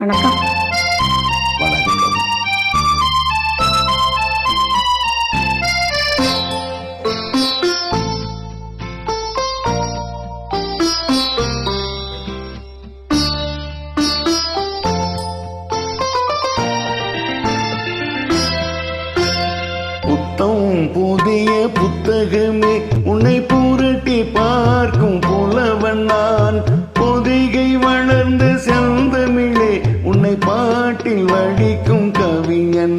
வணக்கம். புதிய புத்தகமே உன்னை புரட்டி பார்க்க வழிக்கும் கவிஞன்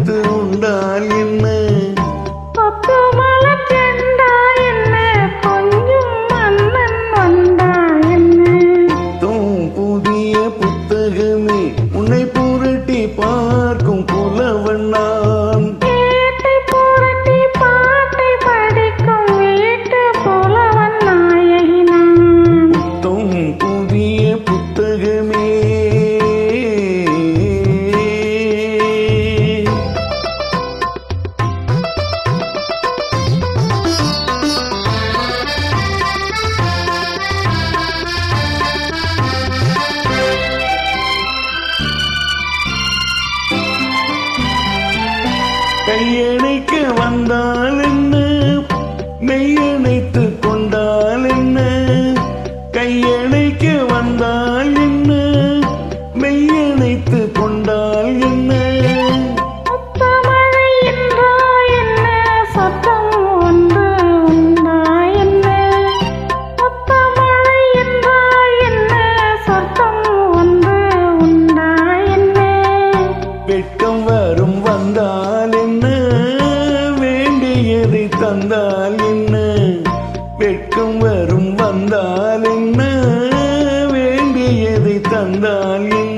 people. கையணைக்க வந்தாள் எதை தந்தால் என்ன? வெட்கம் வரும் வந்தால் என்ன? வேண்டியதை தந்தால் என்ன?